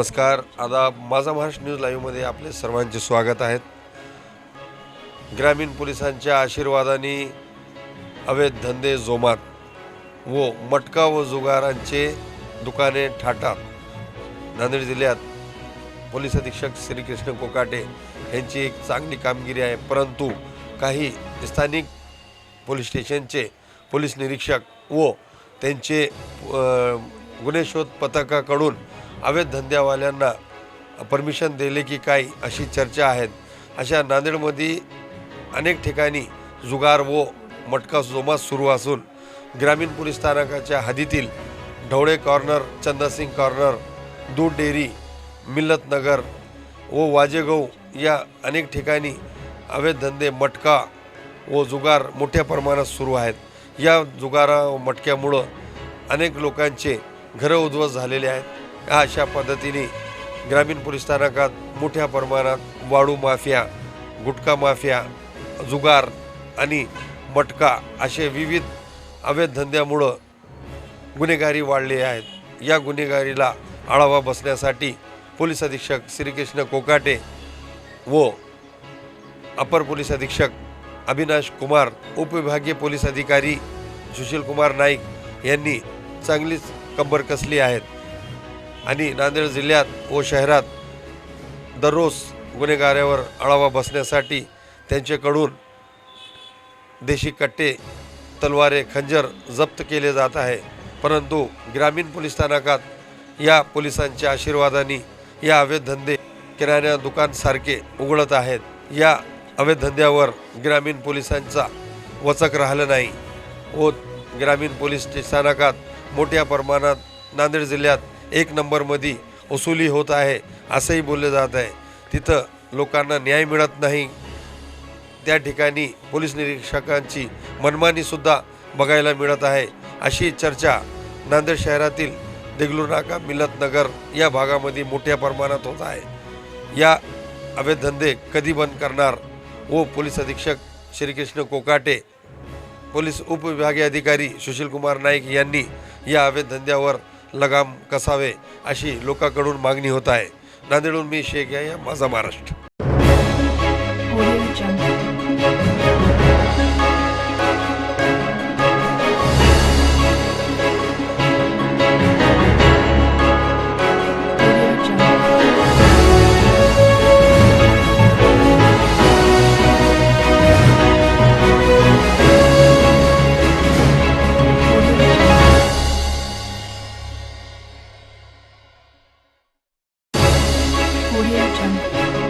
नमस्कार. आता माझा महाराष्ट्र न्यूज लाईव्हमध्ये आपले सर्वांचे स्वागत आहेत ग्रामीण पोलिसांच्या आशीर्वादाने अवैध धंदे जोमात व मटका व जुगारांचे दुकाने ठाटात नांदेड जिल्ह्यात पोलीस अधीक्षक श्रीकृष्ण कोकाटे यांची एक चांगली कामगिरी आहे. परंतु काही स्थानिक पोलीस स्टेशनचे पोलीस निरीक्षक व त्यांचे गुन्हेशोध पथकाकडून अवैध धंद्यावाल्यांना परमिशन दिले की काय अशी चर्चा आहेत. अशा नांदेडमध्ये अनेक ठिकाणी जुगार व मटका जोमात सुरू असून ग्रामीण पोलीस स्थानकाच्या हद्दीतील ढवळे कॉर्नर चंदासिंग कॉर्नर दूध डेअरी मिल्लतनगर व वाजेगौ या अनेक ठिकाणी अवैध धंदे मटका व जुगार मोठ्या प्रमाणात सुरू आहेत. या जुगारा व मटक्यामुळं अनेक लोकांचे घरं उद्ध्वस्त झालेले आहेत. अशा पद्धतीने ग्रामीण पोलीस स्थानकात मोठ्या प्रमाणात वाळू माफिया गुटखा माफिया जुगार आणि मटका असे विविध अवैध धंद्यामुळं गुन्हेगारी वाढली आहेत. या गुन्हेगारीला आळावा बसण्यासाठी पोलीस अधीक्षक श्रीकृष्ण कोकाटे व अपर पोलीस अधीक्षक अविनाश कुमार उपविभागीय पोलीस अधिकारी सुशील कुमार नाईक यांनी चांगलीच कंबर कसली आहेत. आणि नांदेड जिल्ह्यात व शहरात दररोज गुन्हेगारावर आळावा बसण्यासाठी त्यांच्याकडून देशी कट्टे तलवारे खंजर जप्त केले जात आहे. परंतु ग्रामीण पोलीस स्थानकात या पोलिसांच्या आशीर्वादाने या अवैध धंदे किराणा दुकानसारखे उघडत आहेत. या अवैध धंद्यावर ग्रामीण पोलिसांचा वचक राहिलं नाही. व ग्रामीण पोलीस स्थानकात मोठ्या प्रमाणात नांदेड जिल्ह्यात एक नंबरमध्ये वसुली होत आहे असंही बोललं जात आहे. तिथं लोकांना न्याय मिळत नाही. त्या ठिकाणी पोलीस निरीक्षकांची मनमानीसुद्धा बघायला मिळत आहे. अशी चर्चा नांदेड शहरातील देगलूर नाका मिलतनगर या भागामध्ये मोठ्या प्रमाणात होत आहे. या अवैध धंदे कधी बंद करणार? व पोलीस अधीक्षक श्रीकृष्ण कोकाटे पोलीस उपविभागीय अधिकारी सुशीलकुमार नाईक यांनी या अवैध धंद्यावर लगाम कसावे अशी लोकांकडून मागणी होत आहे. नांदेडहून मी शेख या माझा महाराष्ट्र. কোরিয়ার জন্য